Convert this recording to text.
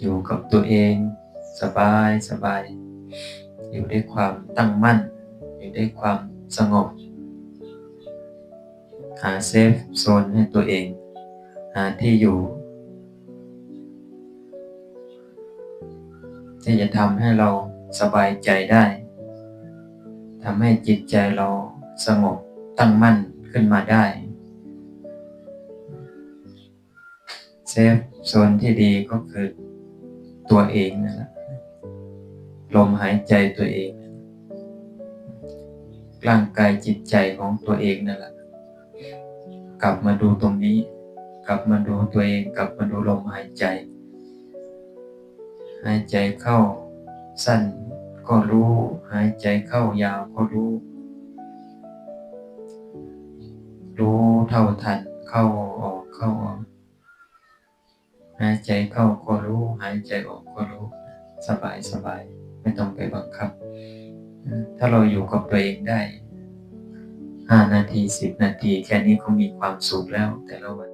อยู่กับตัวเอง สบายสบาย อยู่ด้วยความตั้งมั่น อยู่ด้วยความสงบ หาเซฟโซนให้ตัวเอง หาที่อยู่ ที่จะทำให้เราสบายใจได้ทำให้จิตใจเราสงบตั้งมั่นขึ้นมาได้เซฟโซนที่ดีก็คือ ตัวเองนั่นแหละลมหายใจตัวเอง ร่างกายจิตใจของตัวเองนั่นแหละกลับมาดูตรงนี้ กลับมาดูตัวเอง กลับมาดูลมหายใจ หายใจเข้าสั้นก็รู้ หายใจเข้ายาวก็รู้ รู้เท่าทันเข้าออกเข้าออก หายใจเข้าก็รู้ หายใจออกก็รู้ สบายสบายไม่ต้องไปบังคับ ถ้าเราอยู่กับตัวเองได้ห้านาทีสิบนาที แค่นี้ก็มีความสุขแล้วแต่ละวัน